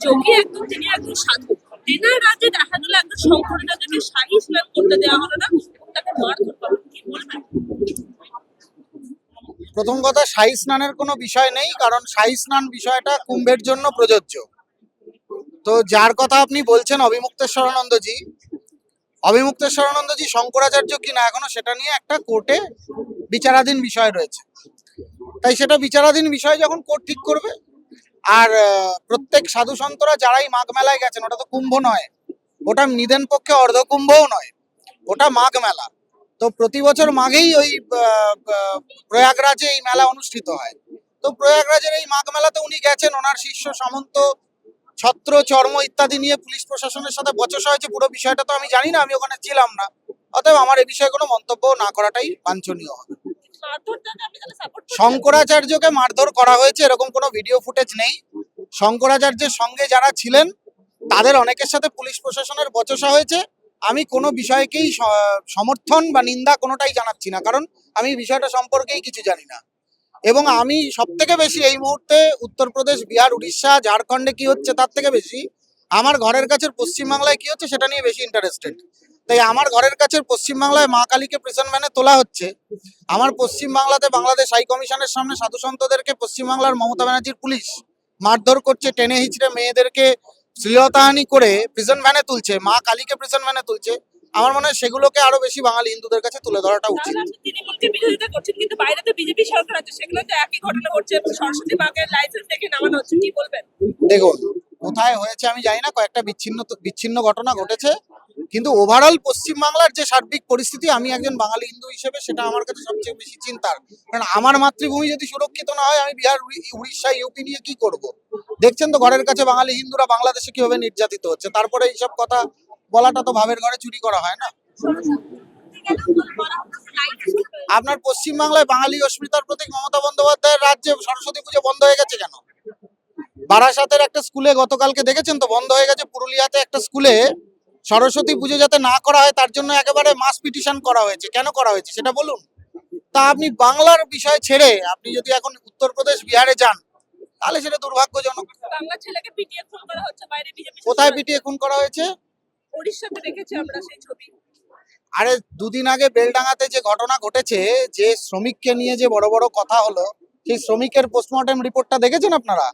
যোগী একদম তিনি একদম সাধু দেখা গেল একদম শঙ্কর রাজ্যকে শাহী স্নান করতে দেওয়া হলো না তাকে মারধর কি বলবেন? প্রথম কথা, শাহী স্নানের কোনো বিষয় নেই, কারণ শাহী স্নান বিষয়টা কুম্ভের জন্য প্রযোজ্য। তো যার কথা আপনি বলছেন অবিমুক্তেশ্বরানন্দজি অবিমুক্তেশ্বরানন্দজি শঙ্করাচার্য কিনা এখনও সেটা নিয়ে একটা কোর্টে বিচারাধীন বিষয় রয়েছে। তাই সেটা বিচারাধীন বিষয় যখন কোর্ট ঠিক করবে আর প্রত্যেক সাধু সন্তরা যারাই মাঘ মেলায় গেছেন, ওটা তো কুম্ভ নয়। ওটা নিদেন পক্ষে অর্ধকুম্ভও নয়। ওটা মাঘ মেলা। তো প্রতি বছর মাঘেই ওই প্রয়াগরাজে এই মেলা অনুষ্ঠিত হয়। তো প্রয়াগরাজের এই মাঘ মেলাতে উনি গেছেন, ওনার শিষ্য সামন্ত, ছত্র, চর্ম ইত্যাদি নিয়ে পুলিশ প্রশাসনের সাথে বচসা হয়েছে। পুরো বিষয়টা তো আমি জানি না, আমি ওখানে ছিলাম না। অতএব আমার এ বিষয়ে কোনো মন্তব্য না করাটাই বাঞ্ছনীয় হবে। শঙ্করাচার্যকে মারধর করা হয়েছে, এরকম কোনো ভিডিও ফুটেজ নেই। শঙ্করাচার্যের সঙ্গে যারা ছিলেন, তাদের অনেকের সাথে পুলিশ প্রশাসনের বচসা হয়েছে। আমি কোনো বিষয়কেই সমর্থন বা নিন্দা কোনোটাই জানাচ্ছি না, কারণ আমি বিষয়টা সম্পর্কেই কিছু জানি না। এবং আমি সব থেকে বেশি এই মুহূর্তে উত্তরপ্রদেশ, বিহার, উড়িষ্যা, ঝাড়খণ্ডে কি হচ্ছে তার থেকে বেশি, আমার ঘরের কাছের পশ্চিমবাংলায় কি হচ্ছে সেটা নিয়ে বেশি ইন্টারেস্টেড তাই আমার ঘরের কাছের পশ্চিমবাংলায় মা কালীকে প্রেজেন্ট ম্যানে তোলা হচ্ছে। আমার পশ্চিমবাংলাতে বাংলাদেশ হাই কমিশনের সামনে সাধু সন্তদেরকে পশ্চিমবাংলার মমতা ব্যানার্জির পুলিশ মারধর করছে টেনে হিচড়ে মেয়েদেরকে শ্লীলতাহানি করে প্রিজন ভ্যানে তুলছে। মা কালীকে প্রিজন ভ্যানে তুলছে। আমার মনে হয় সেগুলোকে আরও বেশি বাঙালি হিন্দুদের কাছে তুলে ধরাটা উচিত। তৃণমূলকে বিরোধিতা করছেন কিন্তু বাইরে তো বিজেপি সরকার আছে সেগুলো তো একই ঘটনা ঘটছে। সরস্বতী বাগের লাইসেন্স দেখে নামানো হচ্ছে কি বলবেন? দেখুন কোথায় হয়েছে আমি জানি না কয়েকটা বিচ্ছিন্ন বিচ্ছিন্ন ঘটনা ঘটেছে। কিন্তু ওভারঅল পশ্চিমবাংলার যে সার্বিক পরিস্থিতি, আমি একজন বাঙালি হিন্দু হিসেবে সেটা আমার কাছে সবচেয়ে বেশি চিন্তার। কারণ আমার মাতৃভূমি যদি সুরক্ষিত না হয়, আমি বিহার উড়ি- উড়িষ্যা ইউপি নিয়ে কি করব? দেখছেন তো ঘরের কাছে বাঙালি হিন্দুরা বাংলাদেশে কীভাবে নির্যাতিত হচ্ছে? তারপরে এইসব কথা বলাটা তো ভাবের ঘরে চুরি করা হয় না? আপনার পশ্চিমবাংলায় বাঙালি অস্মিতার প্রতীক মমতা বন্দ্যোপাধ্যায়ের রাজ্যে সরস্বতী পুজো বন্ধ হয়ে গেছে কেন? বারাসাতের একটা স্কুলে গতকালকে দেখেছেন তো বন্ধ হয়ে গেছে, পুরুলিয়াতে একটা স্কুলে সরস্বতী পুজো যাতে না করা হয় তার জন্য একেবারে মাস পিটিশন করা হয়েছে। কেন করা হয়েছে সেটা বলুন? তা আপনি বাংলার বিষয় ছেড়ে আপনি যদি এখন উত্তরপ্রদেশ বিহারে যান তাহলে সেটা দুর্ভাগ্যজনক। কোথায় পিটিয়ে খুন করা হয়েছে? আরে দুদিন আগে বেলডাঙ্গাতে যে ঘটনা ঘটেছে যে শ্রমিককে নিয়ে যে বড় বড় কথা হলো সেই শ্রমিকের পোস্টমর্টম রিপোর্টটা দেখেছেন আপনারা?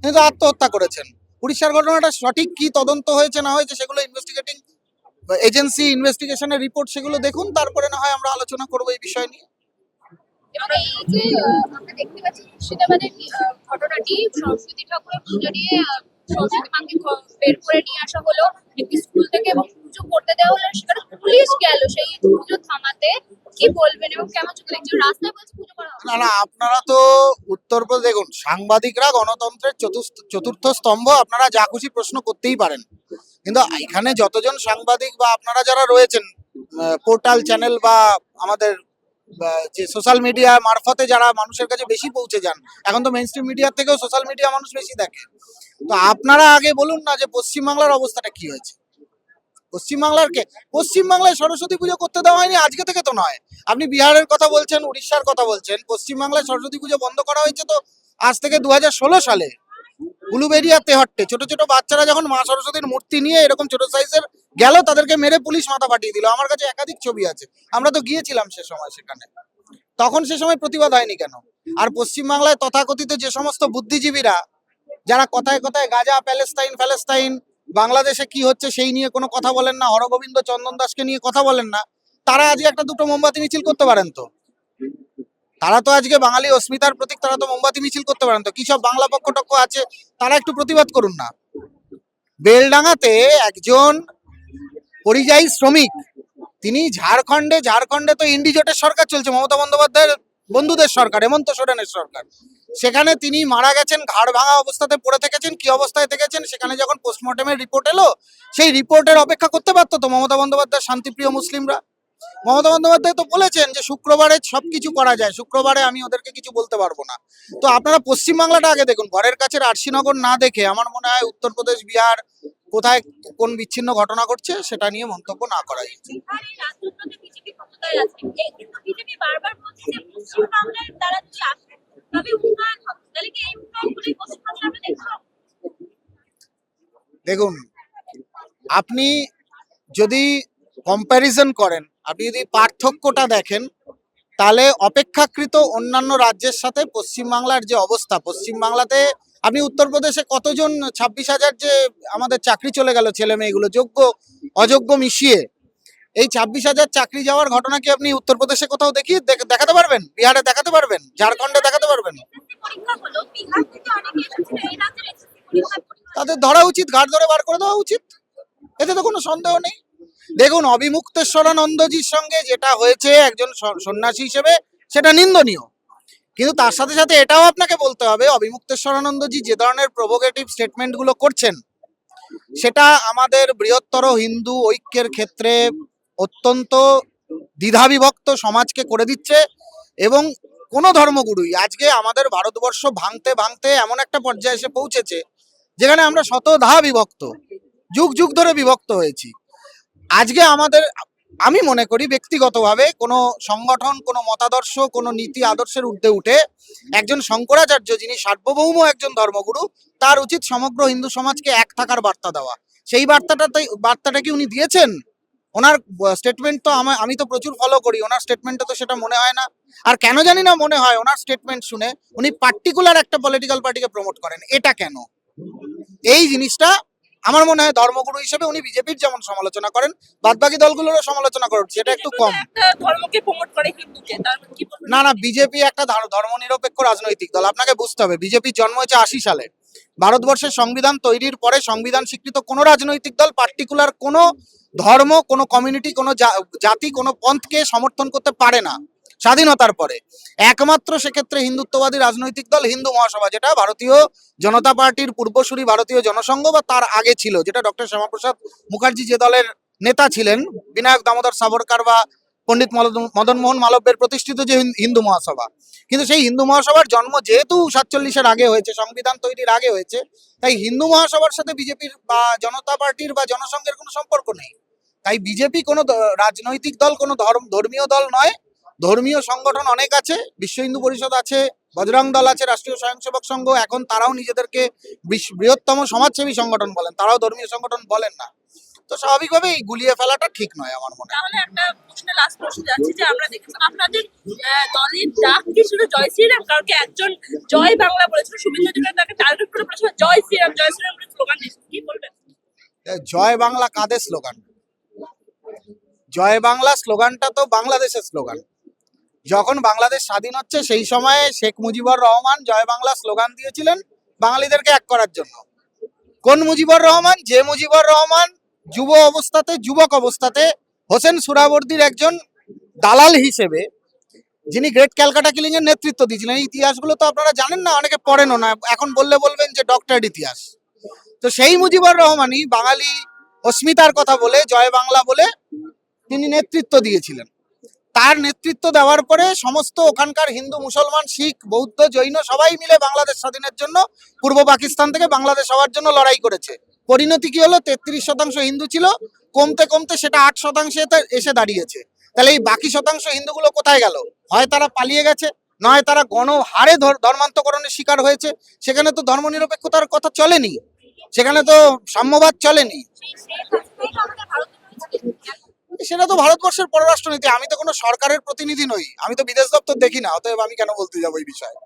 তিনি তো আত্মহত্যা করেছেন। উড়িষ্যার ঘটনাটা সঠিক কি তদন্ত হয়েছে, না হয়েছে, সেগুলো ইনভেস্টিগেটিং এজেন্সি ইনভেস্টিগেশনের রিপোর্ট সেগুলো দেখুন, তারপরে না হয় আমরা আলোচনা করব এই বিষয় নিয়ে। ঘটনাটি ঠাকুরের পুজো নিয়ে বের করে নিয়ে আসা হলো। স্কুল থেকে পুজো করতে দেওয়া হলো, সেখানে পুলিশ গেল। সেই পুজো থামাতে কি বলবেন এবং কেমন চোখে রাস্তায় বলছে না না, আপনারা তো উত্তরপ্রদেশ দেখুন, সাংবাদিকরা গণতন্ত্রের চতুর্থ চতুর্থ স্তম্ভ, আপনারা যা খুশি প্রশ্ন করতেই পারেন। কিন্তু এখানে যতজন সাংবাদিক বা আপনারা যারা রয়েছেন পোর্টাল চ্যানেল বা আমাদের যে সোশ্যাল মিডিয়া মারফতে যারা মানুষের কাছে বেশি পৌঁছে যান, এখন তো মেইন স্ট্রিম মিডিয়ার থেকেও সোশ্যাল মিডিয়া মানুষ বেশি দেখে। তো আপনারা আগে বলুন না যে পশ্চিমবাংলার অবস্থাটা কি হয়েছে। পশ্চিমবাংলার কে পশ্চিমবাংলায় সরস্বতী পুজো করতে দেওয়া হয়নি, আজকে থেকে তো নয়। আপনি বিহারের কথা বলছেন, উড়িষ্যার কথা বলছেন, পশ্চিমবাংলায় সরস্বতী পুজো বন্ধ করা হয়েছে তো আজ থেকে দুহাজার ষোলো সালে। উলুবেরিয়া তেহট্টে, ছোট ছোট বাচ্চারা যখন মা সরস্বতীর মূর্তি নিয়ে এরকম ছোট সাইজের গেল, তাদেরকে মেরে পুলিশ মাথা পাঠিয়ে দিল। আমার কাছে একাধিক ছবি আছে। আমরা তো গিয়েছিলাম সে সময় সেখানে। তখন সে সময় প্রতিবাদ হয়নি কেন? আর পশ্চিমবাংলায় তথাকথিত যে সমস্ত বুদ্ধিজীবীরা, যারা কথায় কথায় গাজা, প্যালেস্তাইন প্যালেস্তাইন বাংলাদেশে কি হচ্ছে সেই নিয়ে কোনো কথা বলেন না, হরগোবিন্দ চন্দন দাসকে নিয়ে কথা বলেন না। তারা আজকে একটা দুটো মোমবাতি মিছিল করতে পারেন তো? তারা তো আজকে বাঙালি অস্মিতার প্রতীক, তারা তো মোমবাতি মিছিল করতে পারেন তো? কি সব বাংলা পক্ষ টক্ষ আছে? তারা একটু প্রতিবাদ করুন না। বেলডাঙ্গাতে একজন পরিযায়ী শ্রমিক, তিনি ঝাড়খণ্ডে ঝাড়খণ্ডে তো ইন্ডিজোটের সরকার চলছে, মমতা বন্দ্যোপাধ্যায়ের বন্ধুদের সরকার, হেমন্ত সোরেনের সরকার। সেখানে তিনি মারা গেছেন, ঘাড় ভাঙা অবস্থাতে পড়ে থেকেছেন, কি অবস্থায় থেকেছেন সেখানে যখন পোস্টমর্টমের রিপোর্ট এলো, সেই রিপোর্টের অপেক্ষা করতে পারতো তো মমতা বন্দ্যোপাধ্যায়, শান্তিপ্রিয় মুসলিমরা? মমতা বন্দ্যোপাধ্যায় তো বলেছেন যে শুক্রবারে সবকিছু করা যায়, শুক্রবারে আমি ওদেরকে কিছু বলতে পারব না। তো আপনারা পশ্চিমবাংলাটা আগে দেখুন, ঘরের কাছে আরশিনগর না দেখে আমার মনে হয় উত্তরপ্রদেশ, বিহার, কোথায় কোন বিচ্ছিন্ন ঘটনা ঘটছে সেটা নিয়ে মন্তব্য না করা উচিত। দেখুন, আপনি যদি কম্প্যারিজন করেন, আপনি যদি পার্থক্যটা দেখেন, তাহলে অপেক্ষাকৃত অন্যান্য রাজ্যের সাথে পশ্চিমবাংলার যে অবস্থা, পশ্চিমবাংলাতে আপনি উত্তরপ্রদেশে কতজন, ছাব্বিশ হাজার যে আমাদের চাকরি চলে গেল ছেলে মেয়েগুলো যোগ্য, অযোগ্য মিশিয়ে এই ছাব্বিশ হাজার চাকরি যাওয়ার ঘটনা কি আপনি উত্তরপ্রদেশে কোথাও দেখি দেখাতে পারবেন? বিহারে দেখাতে পারবেন? ঝাড়খণ্ডে দেখাতে পারবেন? তাদের ধরা উচিত, ঘাট ধরে বার করে দেওয়া উচিত। এতে তো কোনো সন্দেহ নেই। দেখুন অবিমুক্তেশ্বরানন্দজির সঙ্গে যেটা হয়েছে, একজন সন্ন্যাসী হিসেবে, সেটা নিন্দনীয়। কিন্তু তার সাথে সাথে এটাও আপনাকে বলতে হবে অবিমুক্তেশ্বরানন্দজি যে ধরনের প্রভোগেটিভ স্টেটমেন্টগুলো করছেন, সেটা আমাদের বৃহত্তর হিন্দু ঐক্যের ক্ষেত্রে অত্যন্ত দ্বিধাবিভক্ত সমাজকে করে দিচ্ছে এবং কোনো ধর্মগুরুই আজকে আমাদের ভারতবর্ষ ভাঙতে ভাঙতে এমন একটা পর্যায়ে এসে পৌঁছেছে যেখানে আমরা শতধা বিভক্ত যুগ যুগ ধরে বিভক্ত হয়েছি। আজকে আমাদের, আমি মনে করি ব্যক্তিগতভাবে কোনো সংগঠন, কোনো মতাদর্শ, কোনো নীতি আদর্শের ঊর্ধ্বে উঠে একজন শঙ্করাচার্য যিনি সার্বভৌম একজন ধর্মগুরু, তার উচিত সমগ্র হিন্দু সমাজকে এক থাকার বার্তা দেওয়া। সেই বার্তাটা বার্তাটা কি উনি দিয়েছেন? ওনার স্টেটমেন্ট তো আমা- আমি তো প্রচুর ফলো করি ওনার স্টেটমেন্টে তো সেটা মনে হয় না। আর কেন জানি না মনে হয় ওনার স্টেটমেন্ট শুনে উনি পার্টিকুলার একটা পলিটিক্যাল পার্টিকে প্রমোট করেন এটা কেন? এই জিনিসটা আমার মনে হয় ধর্মগুরু হিসেবে উনি বিজেপির যেমন সমালোচনা করেন বাদবাকি দলগুলোরও সমালোচনা করেন সেটা একটু কম। ধর্মকে প্রমোট করে হিন্দুকে তার মানে? না না বিজেপি একটা ধর- ধর্মনিরপেক্ষ রাজনৈতিক দল আপনাকে বুঝতে হবে বিজেপির জন্ম হয়েছে আশি সালে। ভারতবর্ষের সংবিধান তৈরির পরে সংবিধান স্বীকৃত কোনো রাজনৈতিক দল পার্টিকুলার কোনো ধর্ম, কোনো কমিউনিটি কোনো জাতি, কোনো পন্থকে সমর্থন করতে পারে না স্বাধীনতার পরে। একমাত্র সেক্ষেত্রে হিন্দুত্ববাদী রাজনৈতিক দল হিন্দু মহাসভা, যেটা ভারতীয় জনতা পার্টির পূর্বসূরি ভারতীয় জনসংঘ বা তার আগে ছিল, যেটা ডক্টর শ্যামাপ্রসাদ মুখার্জি যে দলের নেতা ছিলেন, বিনায়ক দামোদর সাবরকার বা পণ্ডিত মদন- মদন মোহন মালব্যের প্রতিষ্ঠিত যে হিন- হিন্দু মহাসভা। কিন্তু সেই হিন্দু মহাসভার জন্ম যেহেতু সাতচল্লিশের আগে হয়েছে, সংবিধান তৈরির আগে হয়েছে, তাই হিন্দু মহাসভার সাথে বিজেপির বা জনতা পার্টির বা জনসংঘের কোনো সম্পর্ক নেই। তাই বিজেপি কোনো রাজনৈতিক দল কোনো ধর্ম ধর্মীয় দল নয়। ধর্মীয় সংগঠন অনেক আছে বিশ্ব হিন্দু পরিষদ আছে বজরং দল আছে রাষ্ট্রীয় স্বয়ংসেবক সংঘ এখন তারাও নিজেদেরকে বৃহত্তম সমাজসেবী সংগঠন বলেন তারাও ধর্মীয় সংগঠন বলেন না। তো স্বাভাবিকভাবে এই গুলিয়ে ফেলাটা ঠিক নয় আমার মনে হয়। তাহলে একটা প্রশ্নে লাস্ট প্রশ্ন যাচ্ছে যে আমরা দেখেছি আপনাদের দলের ডাক কি শুধু জয় শ্রীরাম কারণ কি একজন জয় বাংলা বলেছিল শুভেন্দু অধিকারী তাকে টার্গেট করে বলেছিল জয় শ্রীরাম জয় শ্রীরাম বলে স্লোগান দিয়েছিল কি বলবেন? জয় বাংলা কাদের স্লোগান জয় বাংলা স্লোগানটা তো বাংলাদেশের স্লোগান। যখন বাংলাদেশ স্বাধীন হচ্ছে, সেই সময়ে শেখ মুজিবুর রহমান জয় বাংলা স্লোগান দিয়েছিলেন বাঙালিদেরকে এক করার জন্য। কোন মুজিবুর রহমান? যে মুজিবুর রহমান যুব অবস্থাতে, যুবক অবস্থাতে হোসেন সুরাবর্দির একজন দালাল হিসেবে, যিনি গ্রেট ক্যালকাটা কিলিং এর নেতৃত্ব দিয়েছিলেন। এই ইতিহাসগুলো তো আপনারা জানেন না, অনেকে পড়েনও না। এখন বললে বলবেন যে ডক্টরেট ইতিহাস। তো সেই মুজিবুর রহমানই বাঙালি অস্মিতার কথা বলে, জয় বাংলা বলে তিনি নেতৃত্ব দিয়েছিলেন। তার নেতৃত্ব দেওয়ার পরে সমস্ত ওখানকার হিন্দু, মুসলমান, শিখ, বৌদ্ধ, জৈন সবাই মিলে বাংলাদেশ স্বাধীনের জন্য পূর্ব পাকিস্তান থেকে বাংলাদেশ হওয়ার জন্য লড়াই করেছে। পরিণতি কি হলো? তেত্রিশ শতাংশ হিন্দু ছিল। কমতে কমতে সেটা আট শতাংশে এসে দাঁড়িয়েছে। তাহলে এই বাকি শতাংশ হিন্দুগুলো কোথায় গেল? হয় তারা পালিয়ে গেছে, নয় তারা গণহারে ধর- ধর্মান্তকরণের শিকার হয়েছে। সেখানে তো ধর্মনিরপেক্ষতার কথা চলেনি। সেখানে তো সাম্যবাদ চলেনি। সেটা তো ভারতবর্ষের পররাষ্ট্রনীতি। আমি তো কোনো সরকারের প্রতিনিধি নই। আমি তো বিদেশ দপ্তর দেখি না, অতএব আমি কেন বলতে যাব এই বিষয়ে?